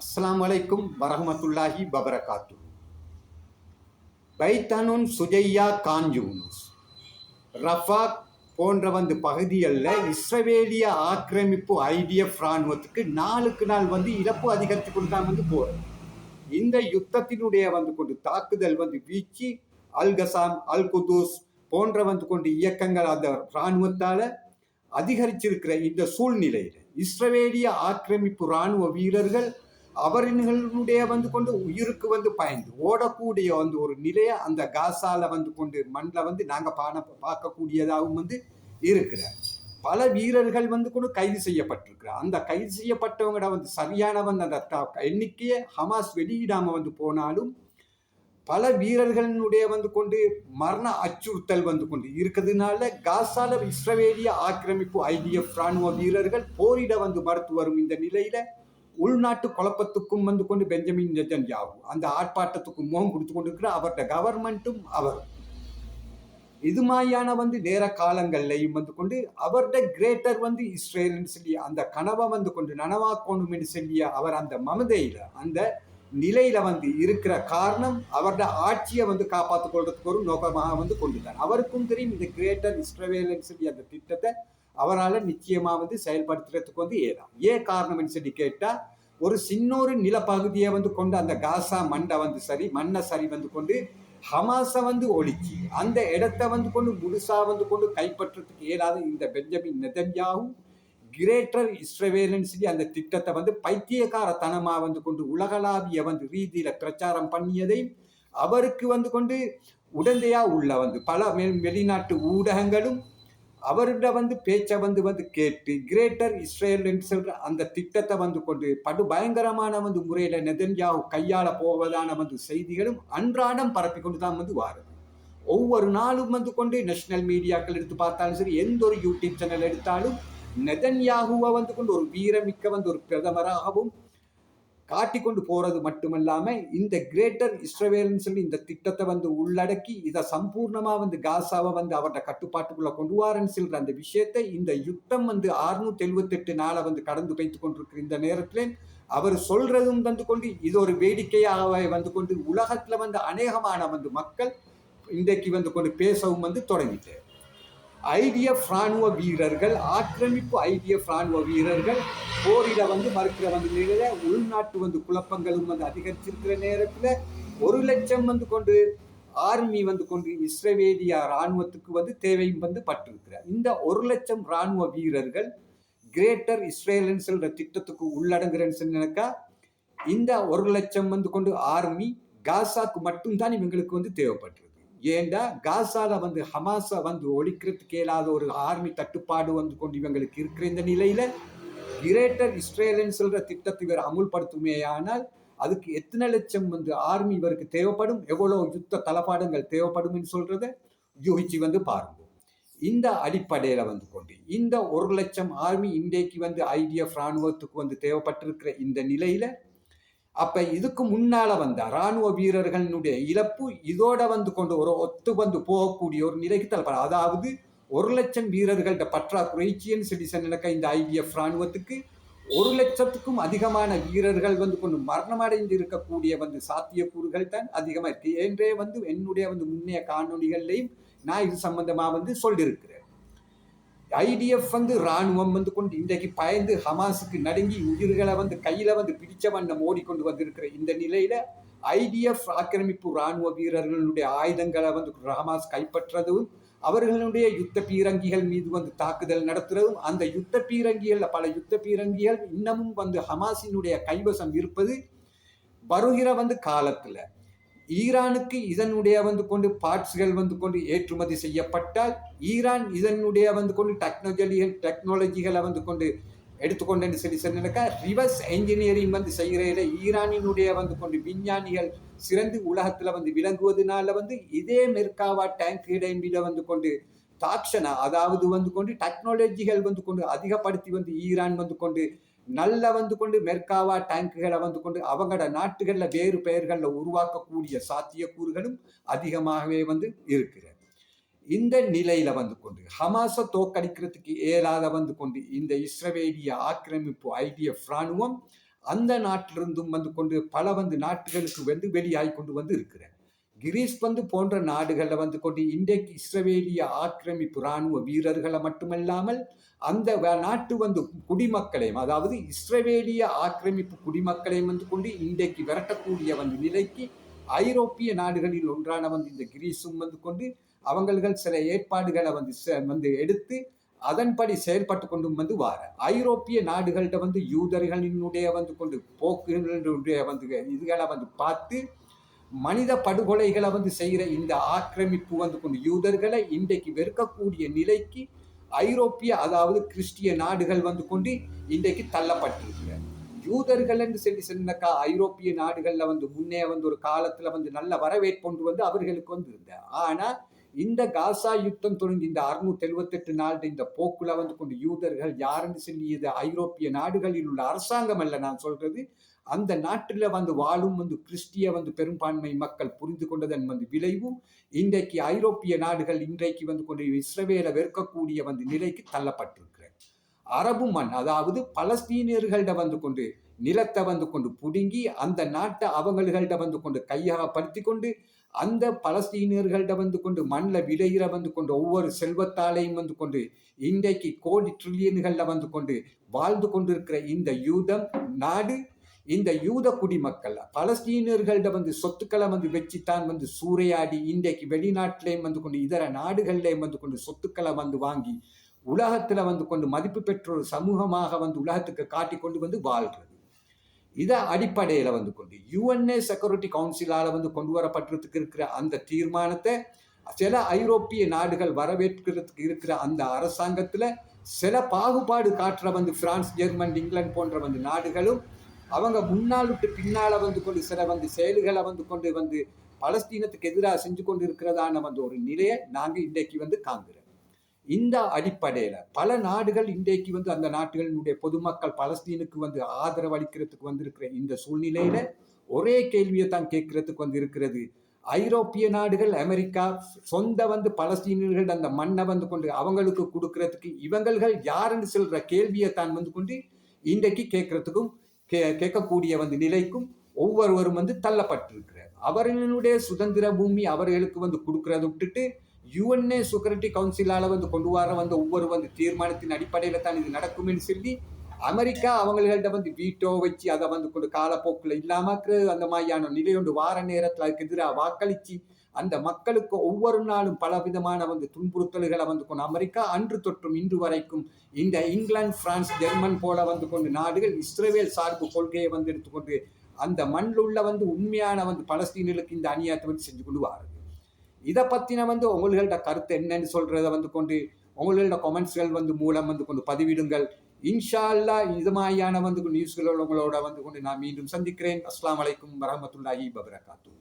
அஸ்லாம் அலைக்கும் வரஹமத்துல்லாஹி பபரகாத்து பைத்தனுன் சுஜையா காஞ்சூனுஸ் ரஃபாக் போன்ற வந்து பகுதிகளில் இஸ்ரவேலிய ஆக்கிரமிப்பு ஐடிஎஃப் இராணுவத்துக்கு நாளுக்கு நாள் வந்து இழப்பு அதிகரித்து கொண்டு தான் வந்து போகிறது இந்த யுத்தத்தினுடைய வந்து கொண்டு தாக்குதல் வந்து வீச்சு அல் கசாம் அல் குதூஸ் போன்ற வந்து கொண்டு இயக்கங்கள் அந்த இராணுவத்தால் அதிகரிச்சிருக்கிற இந்த சூழ்நிலையில் இஸ்ரவேலிய ஆக்கிரமிப்பு இராணுவ வீரர்கள் அவர்களுடைய வந்து கொண்டு உயிருக்கு வந்து பயந்து ஓடக்கூடிய வந்து ஒரு நிலையை அந்த காசால வந்து கொண்டு மண்ணில் வந்து நாங்கள் பான பார்க்கக்கூடியதாகவும் வந்து இருக்கிற பல வீரர்கள் வந்து கொண்டு கைது செய்யப்பட்டிருக்கிறார். அந்த கைது செய்யப்பட்டவங்கட வந்து சரியான வந்து அந்த எண்ணிக்கையை ஹமாஸ் வெளியிடாம வந்து போனாலும் பல வீரர்களுடைய வந்து கொண்டு மரண அச்சுறுத்தல் வந்து கொண்டு இருக்கிறதுனால காசால இஸ்ரவேலிய ஆக்கிரமிப்பு ஐடிஎஃப் ராணுவ வீரர்கள் போரிட வந்து மறுத்து வரும் இந்த நிலையில உள்நாட்டு குழப்பத்துக்கும் வந்து கொண்டு பெஞ்சமின் நெதன்யாகு அந்த ஆர்ப்பாட்டத்துக்கும் முகம் கொடுத்து கொண்டிருக்கிற அவருடைய கவர்மெண்ட்டும் அவர். இது மாதிரியான வந்து நேர காலங்கள்லையும் வந்து கொண்டு அவருடைய கிரேட்டர் வந்து இஸ்ரேல்னு சொல்லி அந்த கனவை வந்து கொண்டு நனவாக்கணும்னு சொல்லிய அவர் அந்த மமதையில அந்த நிலையில வந்து இருக்கிற காரணம் அவருடைய ஆட்சியை வந்து காப்பாற்றிக் கொள்றதுக்கு ஒரு நோக்கமாக வந்து கொண்டுட்டார் அவருக்கும் தெரியும் இந்த கிரேட்டர் இஸ்ரேல் சொல்லி அந்த திட்டத்தை அவரால் நிச்சயமாக வந்து செயல்படுத்துறதுக்கு வந்து ஏதாம். ஏன் காரணம்னு சொல்லி கேட்டால் ஒரு சின்னொரு நிலப்பகுதியை வந்து கொண்டு அந்த காசா மண்டை வந்து சரி மண்ணை சரி வந்து கொண்டு ஹமாஸை வந்து ஒழிச்சு அந்த இடத்த வந்து கொண்டு முழுசாக வந்து கொண்டு கைப்பற்றுறதுக்கு இயலாத இந்த பெஞ்சமின் நெதன்யாவும் கிரேட்டர் இஸ்ரவேலன் சொல்லி அந்த திட்டத்தை வந்து பைத்தியக்காரத்தனமாக வந்து கொண்டு உலகளாவிய வந்து ரீதியில் பிரச்சாரம் பண்ணியதையும் அவருக்கு வந்து கொண்டு உடந்தையாக உள்ள வந்து பல மெ- வெளிநாட்டு ஊடகங்களும் அவர்கிட்ட வந்து பேச்சை வந்து வந்து கேட்டு கிரேட்டர் இஸ்ரேல் சொல்ற அந்த திட்டத்தை வந்து கொண்டு படு பயங்கரமான வந்து முறையில நெதன்யாவு கையாள போவதான வந்து செய்திகளும் அன்றாடம் பரப்பி கொண்டு தான் வந்து வாருது. ஒவ்வொரு நாளும் வந்து கொண்டு நேஷனல் மீடியாக்கள் எடுத்து பார்த்தாலும் சரி எந்த ஒரு யூடியூப் சேனல் எடுத்தாலும் நெதன்யாகுவை வந்து கொண்டு ஒரு வீரமிக்க வந்து ஒரு பிரதமராகவும் காட்டிக்கொண்டு போறது மட்டுமல்லாம இந்த கிரேட்டர் இஸ்ரவேல்னு சொல்லி இந்த திட்டத்தை வந்து உள்ளடக்கி இதை சம்பூர்ணமா வந்து காசாவை வந்து அவரோட கட்டுப்பாட்டுக்குள்ள கொண்டு வாரன்னு சொல்ற அந்த விஷயத்தை இந்த யுத்தம் வந்து அறுநூத்தி எழுபத்தெட்டு நாளை வந்து கடந்து வைத்து கொண்டிருக்கிற இந்த நேரத்துல அவர் சொல்றதும் வந்து கொண்டு இது ஒரு வேடிக்கையாக வந்து கொண்டு உலகத்துல வந்து அநேகமான வந்து மக்கள் இன்றைக்கு வந்து கொண்டு பேசவும் வந்து தொடங்கிட்டு. ஐடிய ராணுவ வீரர்கள் ஆக்கிரமிப்பு ஐடிய ராணுவ வீரர்கள் போரிட வந்து மறுக்கிற வந்து நிலையில உள்நாட்டு வந்து குழப்பங்களும் வந்து அதிகரிச்சிருக்கிற நேரத்துல ஒரு லட்சம் வந்து கொண்டு ஆர்மி வந்து கொண்டு இஸ்ரவேலியா ராணுவத்துக்கு வந்து தேவையும் வந்து பட்டிருக்கிறார். இந்த ஒரு லட்சம் ராணுவ வீரர்கள் கிரேட்டர் இஸ்ரேல்னு சொல்ற திட்டத்துக்கு உள்ளடங்குறேன்னு சொன்னாக்கா இந்த ஒரு லட்சம் வந்து கொண்டு ஆர்மி காசாக்கு மட்டும்தான் இவங்களுக்கு வந்து தேவைப்பட்டிருக்கு. ஏண்டா காசால வந்து ஹமாஸை வந்து ஒழிக்கிறதுக்கு இயலாத ஒரு ஆர்மி தட்டுப்பாடு வந்து கொண்டு இவங்களுக்கு இருக்கிற இந்த நிலையில கிரேட்டர் இஸ்ரேல்னு சொல்ற திட்டத்தை இவர் அமுல்படுத்துமேயானால் அதுக்கு எத்தனை லட்சம் வந்து ஆர்மி இவருக்கு தேவைப்படும்? எவ்வளோ யுத்த தளபாடங்கள் தேவைப்படும் சொல்றத யூகிச்சு வந்து பாருங்க. இந்த அடிப்படையில் வந்து கொண்டு இந்த ஒரு லட்சம் ஆர்மி இன்றைக்கு வந்து ஐடிஎஃப் ராணுவத்துக்கு வந்து தேவைப்பட்டிருக்கிற இந்த நிலையில அப்ப இதுக்கு முன்னால வந்த ராணுவ வீரர்களினுடைய இழப்பு இதோட வந்து கொண்டு ஒரு ஒத்து வந்து போகக்கூடிய ஒரு நிலைக்கு தள்ளப்படும் அதாவது ஒரு லட்சம் வீரர்கள்ட்ட பற்றாக்குறைச்சின்னு சிட்டிசன் சொன்ன இந்த ஐடிஎஃப் ராணுவத்துக்கு ஒரு லட்சத்துக்கும் அதிகமான வீரர்கள் வந்து கொண்டு மரணமடைந்து இருக்கக்கூடிய வந்து சாத்தியக்கூறுகள் தான் அதிகமாக இருக்கு என்றே வந்து என்னுடைய வந்து முன்னைய காணொலிகள்லையும் நான் இது சம்பந்தமாக வந்து சொல்லியிருக்கிறேன். ஐடிஎஃப் வந்து ராணுவம் வந்து கொண்டு இன்றைக்கு பயந்து ஹமாஸுக்கு நடுங்கி உயிர்களை வந்து கையில் வந்து பிடிச்ச வண்ணம் ஓடிக்கொண்டு வந்திருக்கிற இந்த நிலையில ஐடிஎஃப் ஆக்கிரமிப்பு ராணுவ வீரர்களுடைய ஆயுதங்களை வந்து ஹமாஸ் கைப்பற்றதும் அவர்களுடைய யுத்த பீரங்கிகள் மீது வந்து தாக்குதல் நடத்துறதும் அந்த யுத்த பீரங்கிகள் பல யுத்த பீரங்கிகள் இன்னமும் வந்து ஹமாஸினுடைய கைவசம் இருப்பது வருகிற வந்து காலத்தில். ஈரானுக்கு இதனுடைய வந்து கொண்டு பார்ட்ஸ்கள் வந்து கொண்டு ஏற்றுமதி செய்யப்பட்டால் ஈரான் இதனுடைய வந்து கொண்டு டெக்னாலஜிகள் டெக்னாலஜிகளை வந்து கொண்டு எடுத்துக்கொண்டேன்னு சொல்லி சொன்னாக்கா ரிவர்ஸ் என்ஜினியரிங் வந்து செய்கிற ஈரானினுடைய வந்து கொண்டு விஞ்ஞானிகள் சிறந்து உலகத்தில் வந்து விளங்குவதனால வந்து இதே மெர்காவா டேங்க் இடம்பில வந்து கொண்டு தாக்ஷனா அதாவது வந்து கொண்டு டெக்னாலஜிகள் வந்து கொண்டு அதிகப்படுத்தி வந்து ஈரான் வந்து கொண்டு நல்ல வந்து கொண்டு மெர்காவா டேங்குகளை வந்து கொண்டு அவங்களோட நாட்டுகளில் வேறு பெயர்களில் உருவாக்கக்கூடிய சாத்தியக்கூறுகளும் அதிகமாகவே வந்து இருக்கிறது. இந்த நிலையில வந்து கொண்டு ஹமாஸை தோக்கடிக்கிறதுக்கு இயலாத வந்து கொண்டு இந்த இஸ்ரவேலிய ஆக்கிரமிப்பு ஐடிஎஃப் ராணுவம் அந்த நாட்டிலிருந்தும் வந்து கொண்டு பல வந்து நாட்டுகளுக்கு வந்து வெளியாகி கொண்டு வந்து இருக்கிறேன் கிரீஸ் வந்து போன்ற நாடுகளில் வந்து கொண்டு இன்றைக்கு இஸ்ரவேலிய ஆக்கிரமிப்பு இராணுவ வீரர்களை மட்டுமல்லாமல் அந்த வ- நாட்டு வந்து குடிமக்களையும் அதாவது இஸ்ரவேலிய ஆக்கிரமிப்பு குடிமக்களையும் வந்து கொண்டு இன்றைக்கு விரட்டக்கூடிய வந்து நிலைக்கு ஐரோப்பிய நாடுகளில் ஒன்றான வந்து இந்த கிரீஸும் வந்து கொண்டு அவங்கள் சில ஏற்பாடுகளை வந்து வந்து எடுத்து அதன்படி செயல்பட்டு கொண்டு வந்து வார. ஐரோப்பிய நாடுகள்கிட்ட வந்து யூதர்களினுடைய வந்து கொண்டு போக்குகளுடைய வந்து இதுகளை வந்து பார்த்து மனித படுகொலைகளை வந்து செய்கிற இந்த ஆக்கிரமிப்பு வந்து கொண்டு யூதர்களை இன்றைக்கு வெறுக்கக்கூடிய நிலைக்கு ஐரோப்பிய அதாவது கிறிஸ்டிய நாடுகள் வந்து கொண்டு இன்றைக்கு தள்ளப்பட்டிருக்கிற யூதர்கள் என்று சொல்லி சொன்னக்கா ஐரோப்பிய நாடுகளில் வந்து முன்னே வந்து ஒரு காலத்தில் வந்து நல்ல வரவேற்பு கொண்டு வந்து அவர்களுக்கு வந்து இருந்த ஆனால் இந்த காசா யுத்தம் தொடங்கி இந்த அறுநூத்தி எழுபத்தெட்டு நாள் இந்த போக்குல வந்து கொண்டு யூதர்கள் யாருன்னு சொல்லி இது ஐரோப்பிய நாடுகளில் உள்ள அரசாங்கம் அல்ல நான் சொல்றது. அந்த நாட்டில் வந்து வாழும் வந்து கிறிஸ்டிய வந்து பெரும்பான்மை மக்கள் புரிந்து கொண்டதன் வந்து விளைவு. இன்றைக்கு ஐரோப்பிய நாடுகள் இன்றைக்கு வந்து கொண்டு இஸ்ரவேலை வெறுக்கக்கூடிய வந்து நிலைக்கு தள்ளப்பட்டிருக்கிறது. அரபு மண் அதாவது பலஸ்தீனியர்கள்ட வந்து கொண்டு நிலத்தை வந்து கொண்டு புடுங்கி அந்த நாட்டை அவங்கள்கிட்ட வந்து கொண்டு கையகப்படுத்தி கொண்டு அந்த பலஸ்தீனியர்கள்ட வந்து கொண்டு மண்ணில் விளையிற வந்து கொண்டு ஒவ்வொரு செல்வத்தாலையும் வந்து கொண்டு இன்றைக்கு கோடி ட்ரில்லியன்களில் வந்து கொண்டு வாழ்ந்து கொண்டிருக்கிற இந்த யூதம் நாடு இந்த யூத குடிமக்கள் பலஸ்தீனியர்கள்ட வந்து சொத்துக்களை வந்து வச்சுத்தான் வந்து சூறையாடி இன்றைக்கு வெளிநாட்டிலேயும் வந்து கொண்டு இதர நாடுகள்லையும் வந்து கொண்டு சொத்துக்களை வந்து வாங்கி உலகத்தில் வந்து கொண்டு மதிப்பு பெற்ற ஒரு சமூகமாக வந்து உலகத்துக்கு காட்டி கொண்டு வந்து வாழ்கிறது இதை அடிப்படையில் வந்து கொண்டு யுஎன்ஏ செக்யூரிட்டி கவுன்சிலால் வந்து கொண்டு வரப்பட்டிருக்கு இருக்கிற அந்த தீர்மானத்தை சில ஐரோப்பிய நாடுகள் வரவேற்கிறதுக்கு இருக்கிற அந்த அரசாங்கத்தில் சில பாகுபாடு காட்டுற வந்து பிரான்ஸ் ஜெர்மன் இங்கிலாந்து போன்ற வந்து நாடுகளும் அவங்க முன்னால் விட்டு பின்னால் வந்து கொண்டு சில வந்து செயல்களை வந்து கொண்டு வந்து பலஸ்தீனத்துக்கு எதிராக செஞ்சு கொண்டு இருக்கிறதான வந்து ஒரு நிலையை நாங்கள் இன்றைக்கு வந்து காண்கிறோம். இந்த அடிப்படையில பல நாடுகள் இன்றைக்கு வந்து அந்த நாடுகளினுடைய பொதுமக்கள் பலஸ்தீனுக்கு வந்து ஆதரவு அளிக்கிறதுக்கு வந்திருக்கிற இந்த சூழ்நிலையில ஒரே கேள்வியை தான் கேட்கறதுக்கு வந்து இருக்கிறது. ஐரோப்பிய நாடுகள் அமெரிக்கா சொந்த வந்து பலஸ்தீனியர்கள் அந்த மண்ணை வந்து கொண்டு அவங்களுக்கு கொடுக்கறதுக்கு இவங்கள்கள் யாருன்னு சொல்ற கேள்வியை தான் வந்து கொண்டு இன்றைக்கு கேட்கறதுக்கும் கே கேட்கக்கூடிய வந்து நிலைக்கும் ஒவ்வொருவரும் வந்து தள்ளப்பட்டிருக்கிறார். அவர்களுடைய சுதந்திர பூமி அவர்களுக்கு வந்து கொடுக்கறத விட்டுட்டு யூஎன்ஏ செக்யூரிட்டி கவுன்சிலால் வந்து கொண்டு வர வந்த ஒவ்வொரு வந்து தீர்மானத்தின் அடிப்படையில் தான் இது நடக்கும்னு சொல்லி அமெரிக்கா அவங்கள்ட்ட வந்து வீட்டோ வச்சு அதை வந்து கொண்டு காலப்போக்கில் இல்லாமக்கு அந்த மாதிரியான நிலையொண்டு வார நேரத்தில் அதுக்கு எதிராக வாக்களித்து அந்த மக்களுக்கு ஒவ்வொரு நாளும் பல விதமான வந்து துன்புறுத்தல்களை வந்து கொண்டு அமெரிக்கா அன்று தொற்றும் இன்று வரைக்கும் இந்த இங்கிலாந்து பிரான்ஸ் ஜெர்மன் போல வந்து கொண்டு நாடுகள் இஸ்ரேல் சார்பு கொள்கையை வந்து எடுத்துக்கொண்டு அந்த மண்ணுள்ள வந்து உண்மையான வந்து பலஸ்தீனர்களுக்கு இந்த அநியாயத்தை வந்து செஞ்சு கொண்டு வாருது இதை பற்றின வந்து உங்கள்கிட்ட கருத்து என்னன்னு சொல்கிறத வந்து கொண்டு உங்களோட கொமெண்ட்ஸ்கள் வந்து மூலம் வந்து கொண்டு பதிவிடுங்கள். இன்ஷா அல்லா இது மாதிரியான வந்து நியூஸ்களோட உங்களோட வந்து கொண்டு நான் மீண்டும் சந்திக்கிறேன். அஸ்லாம் அலைக்கும் வரமத்துல்லாஹி வபரகாத்து